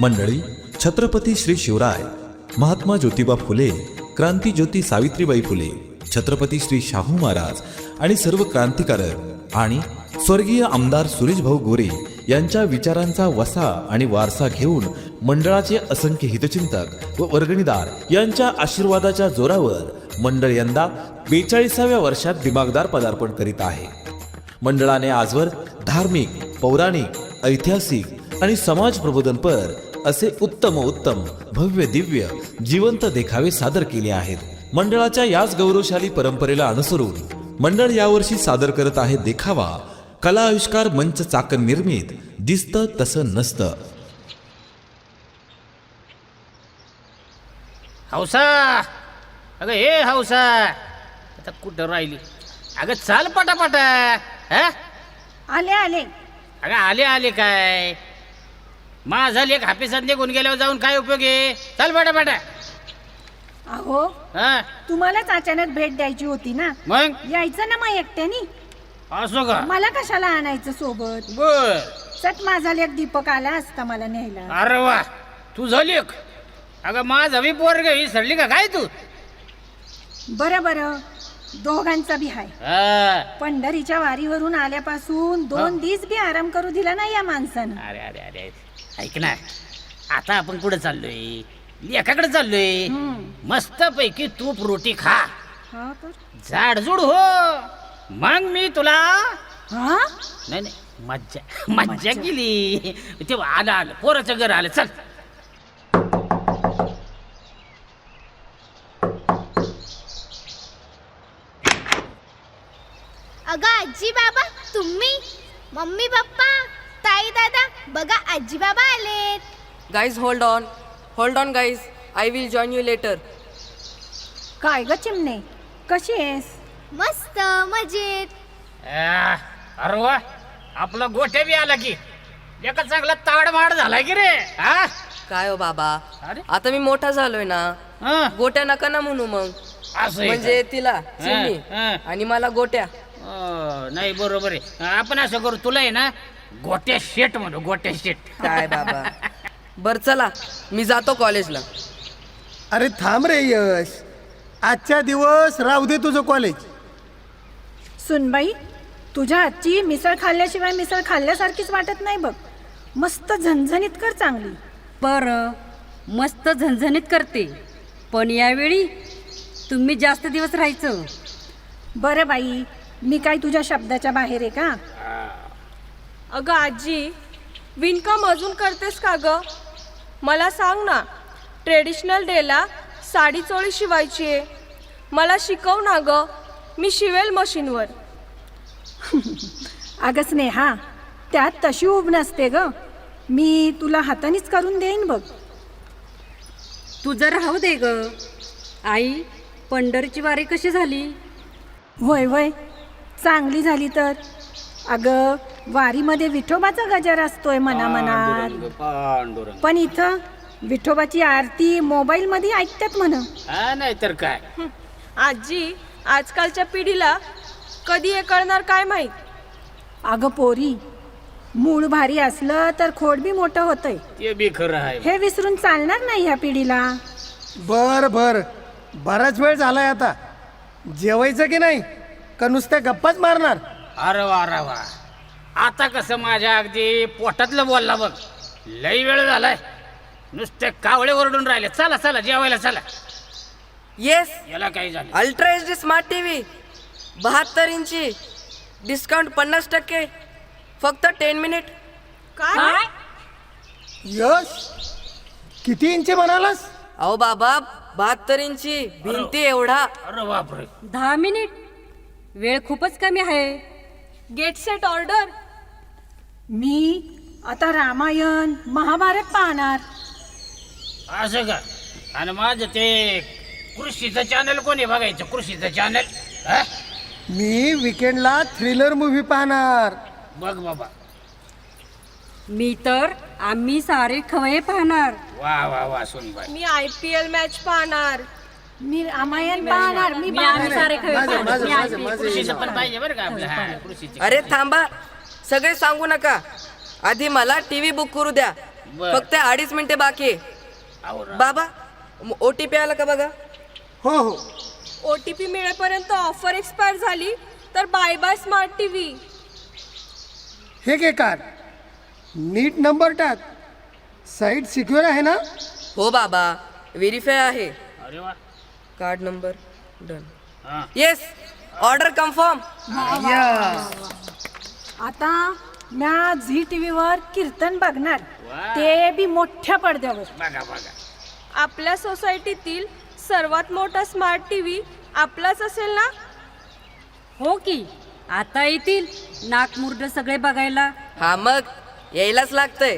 मंडळी छत्रपती श्री शिवराय महात्मा ज्योतिबा फुले क्रांती ज्योती सावित्रीबाई फुले छत्रपती श्री शाहू महाराज आणि सर्व क्रांतिकारक आणि स्वर्गीय आमदार सुरेशभाऊ गोरे यांच्या विचारांचा वसा आणि वारसा घेऊन मंडळाचे असंख्य हितचिंतक व वर्गणीदार यांच्या आशीर्वादाच्या जोरावर मंडळ यंदा बेचाळीसाव्या वर्षात दिमागदार पदार्पण करीत आहे. मंडळाने आजवर धार्मिक पौराणिक ऐतिहासिक आणि समाज प्रबोधनपर असे उत्तम उत्तम भव्य दिव्य जिवंत देखावे सादर केले आहेत. मंडळाच्या याच गौरवशाली परंपरेला अनुसरून मंडळ यावर्षी सादर करत आहे देखावा कला आविष्कार मंच चाकण निर्मित दिसतं तसं नसतं. हौसा! अगं हे हौसा! आता कुठं राहिली? अगं चाल पटापटा हा? आले आले. अगं आले आले काय? माझा लेख हापिसात निघून गेल्यावर जाऊन काय उपयोग आहे? चाल पटापटा. अहो हा? तुम्हालाच अचानक भेट द्यायची होती ना? मग? यायचं ना मग एकट्यानी? असो का? मला कशाला आणायचं सोबत? बर. चट माझा लेख दीपक आला असता मला न्यायला. अरे वा. तुझा लेख अगं माझा बी पोरग ही सरली का काय तू? बरं बरं. दोघांचा बी हाय. हा. पंढरीच्या वारीवरून आल्यापासून दोन दिस बी आराम करू दिला नाही या माणसानं. अरे अरे अरे. ऐक ना आता आपण कुठं चाललोय? लेखाकडे चाललोय. मस्त पैकी तूप रोटी खा. हा तर? झाडझूड हो. मग मी तुला हा? नाही नाही मज्जा मज्जा. केली. ते आलं आलं. पोराचं घर आलं. चल. अगं आजी बाबा तुम्ही? Mummy papa? ताई दादा बघा आजी बाबा आलेत. Guys, hold on. Hold on, guys. I will join you later. काय ग चिमणे? कशी आहेस? मस्त मजेत. आ, अरे वा आपला गोठ्या बी आला की. एका चांगला ताडमाड झाला की रे हा? काय हो बाबा? अरे? आता मी मोठा झालोय ना. हा, गोट्या नका ना म्हणू मग. असं आहे म्हणजे तिला हा. आणि मला गोट्या. का? अ, नाही बरोबर आहे. आपण असं करू तुला आहे ना गोट्या शेट म्हणू गोट्या शेट. काय बाबा. बर चला. मी जातो कॉलेजला. अरे थांब रे यश. आजच्या दिवस राहू दे तुझं कॉलेज. सुनबाई तुझ्या हातची मिसळ खाल्ल्याशिवाय मिसळ खाल्ल्यासारखीच वाटत नाही बघ. मस्त झणझणीत कर चांगली. बरं मस्त झणझणीत करते. पण यावेळी तुम्ही जास्त दिवस राहायचं. बरं बाई मी काय तुझ्या शब्दाच्या बाहेर आहे का? अगं आजी विणकाम अजून करतेस का ग? मला सांग ना ट्रेडिशनल डेला साडी चोळी शिवायची आहे. मला शिकव ना ग मी शिवेल मशीनवर. अगं स्नेहा त्यात तशी उब नसते ग. मी तुला हातानेच करून देईन बघ. तुझं राहू दे ग. आई पंढरची वारी कशी झाली? वय वय चांगली झाली तर. अगं वारीमध्ये विठोबाचा गजर असतोय मना मनात पांडुरंग. पण इथं विठोबाची आरती मोबाईलमध्ये ऐकतात म्हण. हा नाही तर काय. आजी आजकालच्या पिढीला कधी हे कळणार काय माहीत? अगं पोरी मूळ भारी असलं तर खोड बी मोठं होतंय. ते बी खरं आहे. हे विसरून चालणार नाही ह्या पिढीला. बर बर. बराच वेळ झालाय आता. जेवायचं की नाही? का नुसत्या गप्पाच मारणार? अरे वा अरे वा. आता कसं माझ्या अगदी पोटातलं बोलला बघ. लई वेळ झालाय. नुसते कावळे ओरडून राहिले. चला चला जेवायला चला. येस याला काही झालं ultra H D smart T V बहात्तर इंची. डिस्काउंट पन्नास टक्के. फक्त टेन मिनिट काय? यश? किती इंची म्हणालास? अहो बाबा बहात्तर इंची. भिंती एवढा. अरे बापरे. दहा मिनिट. वेळ खूपच कमी आहे. गेट सेट ऑर्डर मी आता रामायण महाभारत पाहणार. असं का? आणि माझं ते कृषीचं चॅनल कोणी बघायचं? कृषीचं चॅनल मी विकेंडला थ्रिलर मूव्ही पाहणार. बघ बाबा. मी तर आम्ही सारे खवये पाहणार. वा वा वा सुनबाई मी आय पी एल मॅच पाहणार. मी रामायण पाहणार मी मी आम्ही सारे खवये माझं पाहणार. माझं मी माझं ऐकते. माझं कृषीचं पण पाहिजे बरं का आपलं हा, कृषीचं अरे थांबा. सगळे सांगू नका. आधी मला टी व्ही बुक करू द्या. बर. फक्त अडीच मिनिटे बाकी आहे. बाबा ओ टी पी आला का बघा? हो हो. ओ टी पी मिळेपर्यंत ऑफर एक्सपायर झाली तर bye bye smart T V हे घे कार्ड नीट नंबर टाक. साईट सिक्युअर आहे ना? हो बाबा व्हेरीफाय आहे. अरे वा. Card number done. हा. येस ऑर्डर कन्फर्म आता म्या झी टी व्हीवर कीर्तन बघणार. ते बी मोठ्या पडद्यावर. बघा बघा. आपल्या सोसायटीतील सर्वात मोठा स्मार्ट टी व्ही आपलाच असेल ना? हो की. आता येतील. नाकमुर्ड सगळे बघायला. हा मग यायलाच लागतंय.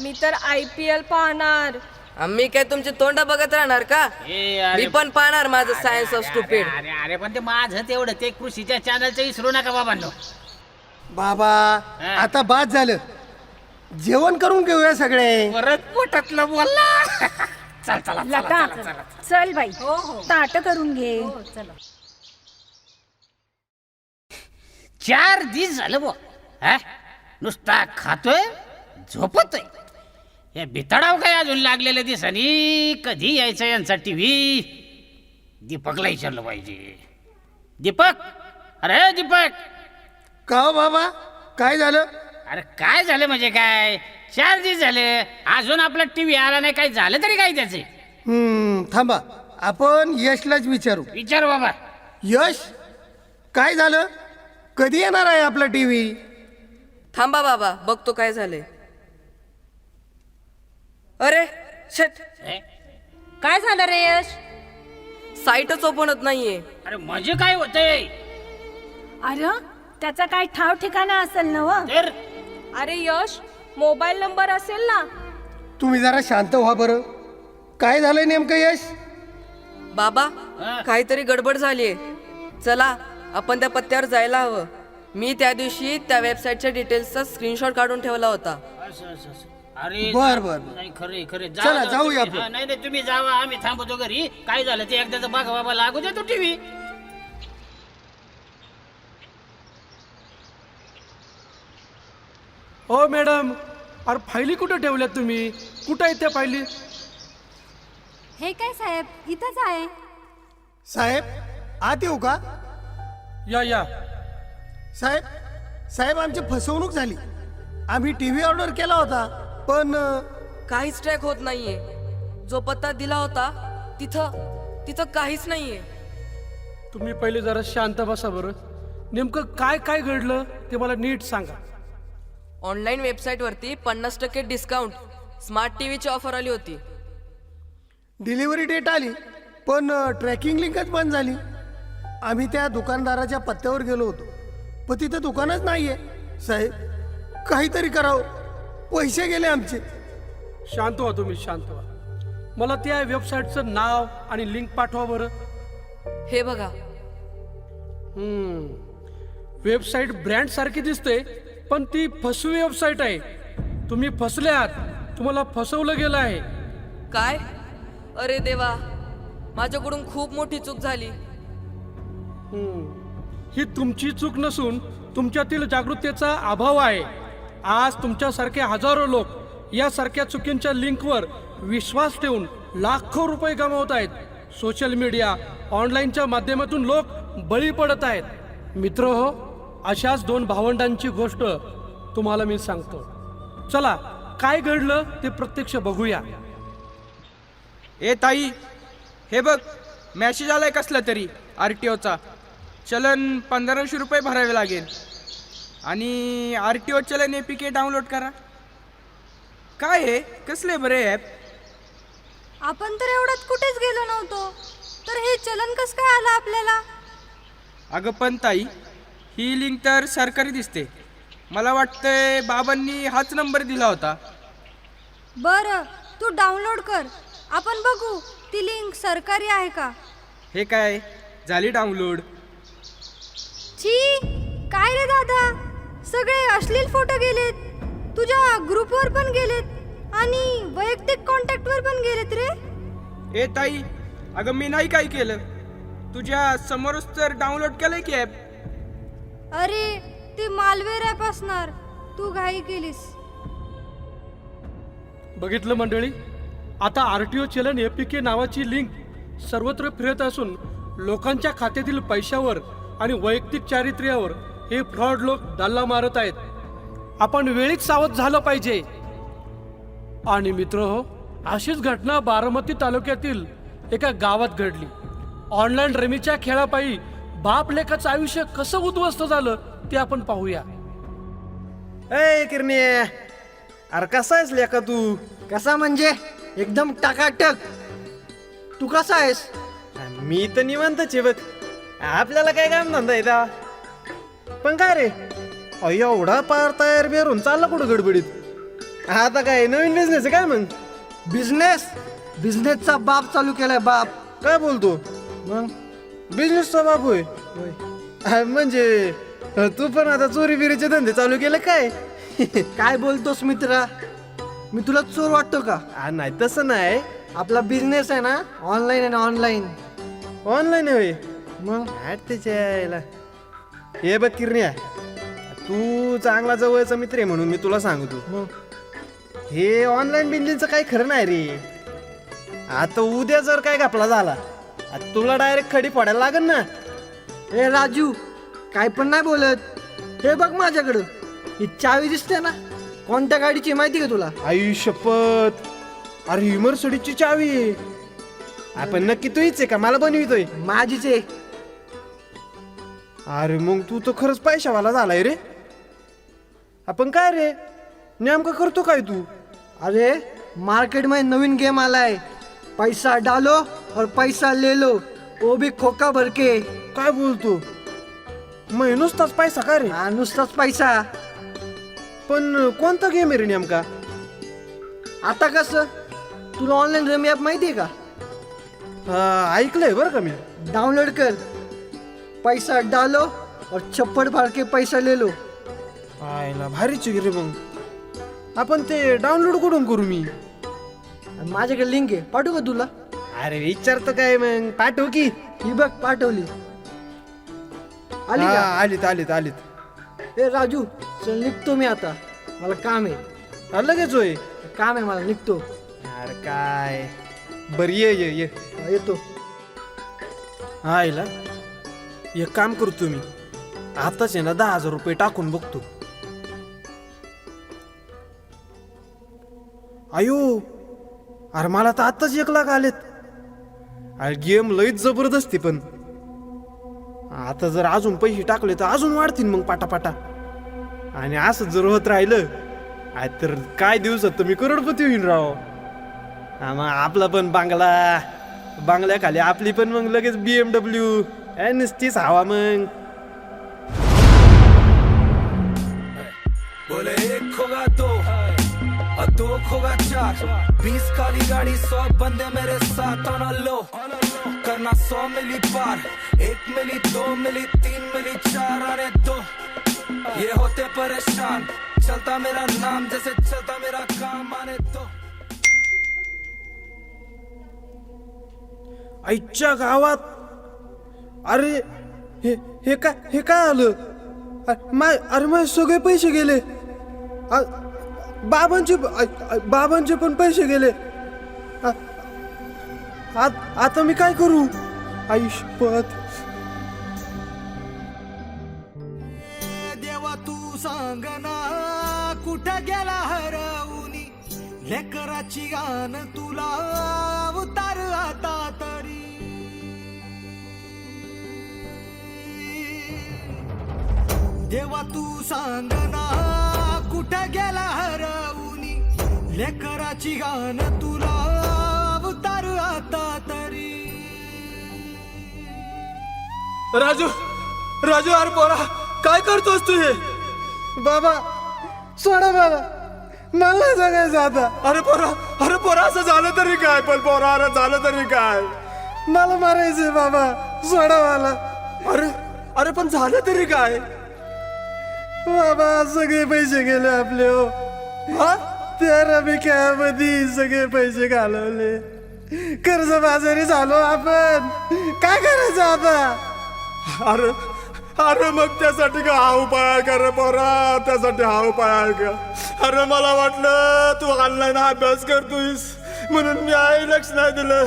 मी तर आय पी एल पाहणार. आम्ही काय तुमची तोंड बघत राहणार का? ए, अरे मी पण पाहणार माझं सायन्स ऑफ स्टुपिड अरे अरे पण ते माझं तेवढं ते कृषीच्या चॅनलचं विसरू नका बाबांनो. बाबा हा. आता बाद झालं. जेवण करून घेऊया सगळे. परत पोटातलं बोलला. चल चला चला, लता चला चला चल. बाई. हो हो. ताट करून घे. हो चला. चार दिस झालं बुवा. हा? नुसता खातोय झोपतोय. हे बितडाव काय अजून लागलेलं दिसानी कधी यायचं यांचा टीव्ही दीपकला विचारलं पाहिजे. दीपक? अरे दीपक! का हो बाबा? काय झालं? अरे काय झालं म्हणजे काय? चार दिवस झाले. अजून आपला टीव्ही आला नाही. काय झालं तरी काय त्याचे? हम्म, थांबा. आपण यशलाच विचारू. विचार बाबा. यश? काय झालं? कधी येणार आहे आपला टी व्ही थांबा बाबा बघतो काय झालंय. अरे शेट? काय झालं रे यश? साईटच ओपन होत नाहीये. अरे म्हणजे काय होतंय? अरे त्याचा काय ठाव ठिकाणा असेल ना व? तर? अरे यश मोबाईल नंबर असेल ना. तुम्ही जरा शांत व्हा बरं. काय झालंय नेमकं यश? बाबा हा. काहीतरी गडबड झालीये. चला आपण त्या पत्त्यावर जायला हवं. मी त्या दिवशी त्या वेबसाईटच्या डिटेल्सचा स्क्रीनशॉट काढून ठेवला होता. असं असं असं. अरे बर बर नाही खरे खरे. चला, जाऊया आपण. नाही नाही तुम्ही जावा आम्ही थांबतो घरी. काय झालं ते एकदाच बघा बाबा लागू दे तू टीव्ही. हो मॅडम अरे फायली कुठं ठेवल्यात तुम्ही? कुठं आहेत त्या फायली? हे काय साहेब? इथंच आहे. साहेब आत येऊ का? या या. साहेब साहेब आमची फसवणूक झाली. आम्ही टी व्ही ऑर्डर केला होता. पण काहीच ट्रॅक होत नाहीये. जो पत्ता दिला होता तिथं तिथं काहीच नाहीये. तुम्ही पहिले जरा शांत बसा बरं. नेमकं काय काय घडलं ते मला नीट सांगा. ऑनलाईन वेबसाईटवरती पन्नास टक्के डिस्काउंट स्मार्ट टीव्हीची ऑफर आली होती. डिलिव्हरी डेट आली पण ट्रॅकिंग लिंकच बंद झाली. आम्ही त्या दुकानदाराच्या पत्त्यावर गेलो होतो. पण तिथं दुकानच नाहीये. साहेब काहीतरी करावं. पैसे गेले आमचे. शांत व्हा तुम्ही शांत व्हा. मला त्या वेबसाईटचं नाव आणि लिंक पाठवा बरं. हे बघा. हम्म. वेबसाईट ब्रँड सारखी दिसते पण ती फसवी वेबसाईट आहे. तुम्ही फसले आहात तुम्हाला फसवलं गेलं आहे. काय? अरे देवा माझ्याकडून खूप मोठी चूक झाली. ही तुमची चूक नसून तुमच्यातील जागृततेचा अभाव आहे. आज तुमच्यासारखे हजारो लोक यासारख्या चुकींच्या लिंकवर विश्वास ठेवून लाखो रुपये गमावत आहेत. सोशल मीडिया ऑनलाईनच्या माध्यमातून लोक बळी पडत आहेत. मित्र हो अशाच दोन भावंडांची गोष्ट तुम्हाला मी सांगतो. चला काय घडलं ते प्रत्यक्ष बघूया. ए ताई हे बघ मॅसेज आलाय कसला तरी आर टी ओचा चलन पंधराशे रुपये भरावे लागेल. आणि आर टी ओ चलन ए पी के डाउनलोड करा. काय आहे कसले बरे ॲप आपण तर एवढ्यात कुठेच गेलो नव्हतो. तर हे चलन कसं काय आलं आपल्याला? अगं पण ताई ही लिंक तर सरकारी दिसते. मला वाटतंय बाबांनी हाच नंबर दिला होता. बरं तू डाउनलोड कर. आपण बघू ती लिंक सरकारी आहे का? हे काय? झाली डाउनलोड छी काय रे दादा? सगळे अश्लील फोटो गेलेत. तुझ्या ग्रुपवर पण गेलेत. आणि वैयक्तिक कॉन्टॅक्टवर पण गेलेत रे. ए ताई अगं मी नाही काय केलं. तुझ्या समोरच तर डाउनलोड केलंय की ॲप अरे ते मालवेर ॲप असणार. तू घाई केलीस. बघितलं मंडळी आता आर टी ओ चलन ए पी के नावाची लिंक सर्वत्र फिरत असून लोकांच्या खात्यातील पैशावर आणि वैयक्तिक चारित्र्यावर हे फ्रॉड लोक डल्ला मारत आहेत. आपण वेळीच सावध झालं पाहिजे. आणि मित्र हो अशीच घटना बारामती तालुक्यातील एका गावात घडली. ऑनलाईन रमीच्या खेळापायी बाप लेखाचं आयुष्य कसं उद्ध्वस्त झालं ते आपण पाहूया. ए किरणे. अरे कसा आहेस लेका तू? कसा म्हणजे? एकदम टाकाटक. तू कसा आहेस? मी तर निवांतच आहे बघ. आपल्याला काय काम धंदा येता पण काय रे? एवढा पार तयार बिरून चालला कुठं गडबडीत? आता काय नवीन बिझनेस आहे काय मग? बिझनेस बिझनेसचा बाप चालू केलाय बाप. काय बोलतो? मग? बिझनेसचा बाप होय? म्हणजे अ, तू पण आता चोरी बिरीचे धंदे चालू केले काय? काय बोलतोस मित्रा? मी तुला चोर वाटतो का? नाही तसं नाही. आपला बिझनेस आहे ना ऑनलाईन आहे ना ऑनलाईन ऑनलाईन होय. मग? आठ त्याच्या यायला. हे बघ किरण्या तू चांगला जवळचा मित्र आहे म्हणून मी तुला सांगतो. हे ऑनलाईन बिझनेसचं काही खरं नाही रे. आता उद्या जर काय घपला झाला आता तुला डायरेक्ट खडी फोडायला लागेल ना. ए राजू काय पण नाही बोलत. हे बघ माझ्याकडं. ही चावी दिसते ना कोणत्या गाडीची माहिती का तुला? शपथ अरे ही मर्सडीची चावी. आहे. आपण नक्की तू आहे का? मला बनवितोय. माझीच आहे. अरे मग तू तर खरंच पैशावाला झालाय रे. आपण काय रे? नेमकं करतो काय तू? अरे मार्केट में नवीन गेम आलाय. पैसा डालो और पैसा ले लो वो भी खोका भर के काय बोलतो? मग नुसताच पैसा का रे? हा, नुसताच पैसा. पण कोणता गेम आहे रे नेमका? आता कसं? तुला ऑनलाईन रमी ॲप माहिती आहे का? हा, ऐकलंय बरं का मी. डाउनलोड कर. पैसा डालो और छप्पड़ भर के पैसा ले लो। आयला भारीच रे मग आपण ते डाउनलोड कुठून करू मी? आणि माझ्याकडे लिंक आहे पाठवू का तुला? अरे विचारतो काय मग. पाठव की. ही बघ पाठवली. आली हा, का आलीत आलीत आलीत. ए राजू चल निघतो मी आता. मला काम आहे. हा, लगेच होय. काम आहे मला निघतो. अरे काय? बर ये ये ये. हा, येतो. हा आईला एक काम करतो मी आताच आहे ना दहा हजार रुपये टाकून बघतो. आयो अरे मला तर आत्ताच एक लाख आलेत. अरे गेम लईच जबरदस्ती पण. आता जर अजून पैसे टाकले तर अजून वाढतील मग पाटापाटा. आणि असं जर होत राहिलं आय तर काय दिवसात तर मी करोडपती होईन राव. हा मग आपला पण बांगला बांगल्याखाली आपली पण मग लगेच बी एम डब्ल्यू नुसतीच हवा मग बोले एक होगा दो और दो होगा चार बीस काली गाड़ी सौ बंदे मेरे साथ ऑन लो करना सौ मिली पार एक मिली दो मिली तीन मिली चार आने दो ये होते परेशान चलता मेरा नाम जैसे चलता मेरा काम आने दो आईच्या गावात अरे हे हे काय हे काय आलं? माय अरे माझे सगळे पैसे गेले. बाबांचे बाबांचे पण पैसे गेले. आता मी काय करू? आयुष्यपत देवा तू सांग ना कुठं गेला हरवून? लेकराची गाणं तुला देवा तू सांग ना कुठं गेला हरवूनी? लेकराची गान तुला उतार आता तरी. राजू राजू अरे पोरा काय करतोस तू हे? बाबा सोडा बाबा. मला सांगायचं आता. अरे पोरा अरे पोरा असं झालं तरी काय? पण पोरा अरे झालं तरी काय? मला मारायचंय बाबा. सोडा मला. अरे अरे पण झालं तरी काय? बाबा सगळे पैसे गेले आपले हो. हा? त्या खेळामध्ये सगळे पैसे घालवले. कर्ज बाजारी झालो आपण. काय करायचं आता? अरे अरे मग त्यासाठी का हा उपाय कर का रे पोरा? त्यासाठी हा उपाय आहे का? अरे मला वाटलं तू ऑनलाईन अभ्यास करतोयस. म्हणून मी आई लक्ष नाही दिलं.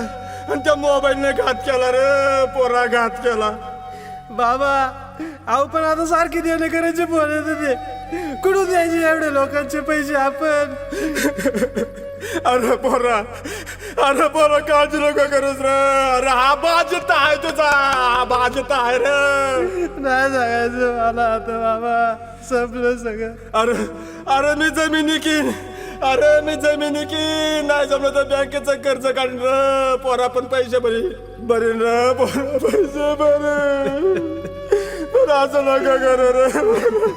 आणि त्या मोबाईलने घात केला रे पोरा घात केला. बाबा अहो पण आता सारखी देणं करायचे येत होते कुठून द्यायचे एवढे लोकांचे पैसे आपण? अरे पोरा अरे पोरा काळजी नको करूस रे. अरे हा बाजत आहे तुझा हा बाजत आहे रे. नाही सांगायचं मला आता बाबा. संपलं सगळं. अरे अरे मी जमिनी की अरे मी जमिनी की नाही जमलं तर बँकेचं कर्ज काढून र. पोरा पण पैसे बरी बरे र. पोरा पैसे बरे असं नका करू रे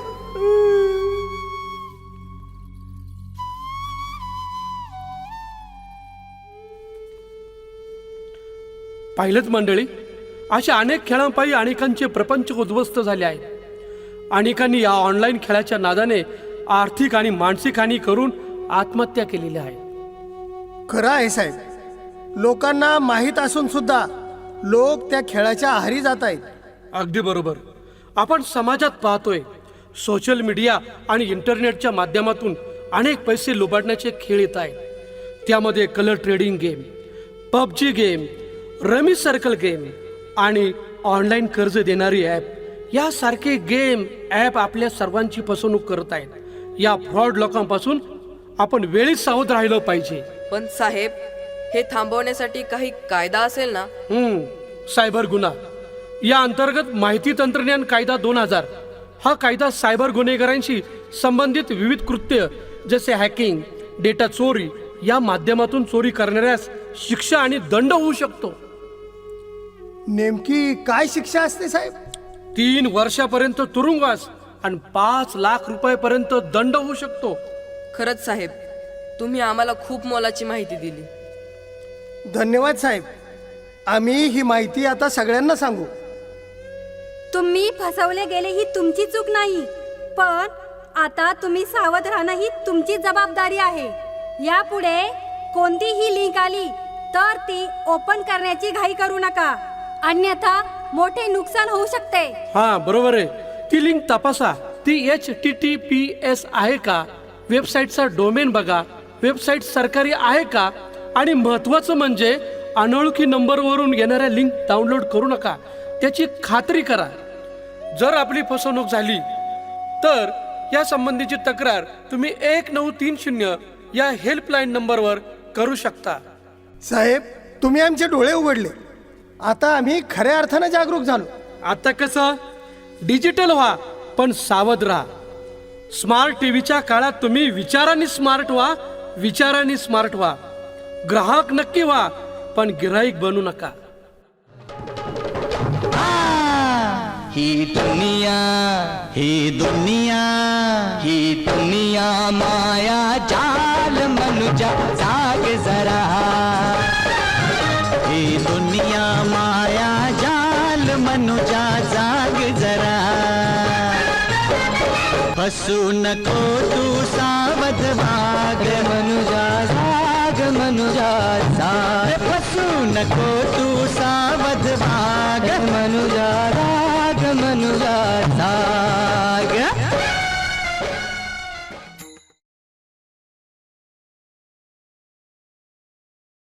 पाहिलंच मंडळी अशा अनेक खेळांपायी अनेकांचे प्रपंच उद्ध्वस्त झाले आहेत. अनेकांनी या ऑनलाईन खेळाच्या नादाने आर्थिक आणि मानसिक हानी करून आत्महत्या केलेल्या आहेत खरं आहे साहेब. लोकांना माहीत असून सुद्धा लोक त्या खेळाच्या आहारी जात आहेत. अगदी बरोबर. आपण समाजात पाहतोय. सोशल मीडिया आणि इंटरनेटच्या माध्यमातून अनेक पैसे लुबाडण्याचे खेळ येत आहेत. त्यामध्ये colour trading game PUBG game rummy circle game आणि ऑनलाईन कर्ज देणारी ॲप यासारखे गेम ॲप आपल्या सर्वांची फसवणूक करत आहेत. या फ्रॉड लोकांपासून आपण वेळीच सावध राहिलं पाहिजे. पण साहेब हे थांबवण्यासाठी काही कायदा असेल ना? हम्म, सायबर गुन्हा. या अंतर्गत माहिती तंत्रज्ञान कायदा दोन हजार. हा कायदा सायबर गुन्हेगारांशी संबंधित विविध कृत्य जसे हॅकिंग डेटा चोरी या माध्यमातून चोरी करणाऱ्यास शिक्षा आणि दंड होऊ शकतो. नेमकी काय शिक्षा असते साहेब? तीन वर्षापर्यंत तुरुंगवास आणि पाच लाख रुपयापर्यंत दंड होऊ शकतो. खरंच साहेब तुम्ही आम्हाला खूप मोलाची माहिती दिली. धन्यवाद साहेब. आम्ही ही माहिती आता सगळ्यांना सांगू. तुम्ही फसवले गेले ही तुमची चूक नाही पण आता तुम्ही सावध राहणं ही तुमची जबाबदारी आहे. यापुढे कोणतीही लिंक आली तर ती ओपन करण्याची घाई करू नका. अन्यथा मोठे नुकसान होऊ शकते. हा बरोबर आहे. ती लिंक तपासा. ती H T T P S आहे का? वेबसाईटचा डोमेन बघा. वेबसाईट सरकारी आहे का? आणि महत्वाचं म्हणजे अनोळखी नंबरवरून येणाऱ्या लिंक डाउनलोड करू नका. त्याची खात्री करा. जर आपली फसवणूक झाली तर या संबंधीची तक्रार तुम्ही एक नऊ तीन शून्य या हेल्पलाईन नंबरवर करू शकता. साहेब तुम्ही आमचे डोळे उघडले. आता आम्ही खऱ्या अर्थानं जागरूक झालो. आता कसं? डिजिटल व्हा पण सावध राहा. स्मार्ट टीव्हीच्या काळात तुम्ही विचारांनी स्मार्ट व्हा विचारांनी स्मार्ट व्हा. ग्राहक नक्की व्हा पण गिराईक बनू नका. Ah. ही दुनिया ही दुनिया ही दुनिया माया जाल मनुजा जाग जरा. ही दुनिया माया जाल मनुजा जाग जरा. फसू नको तू सावध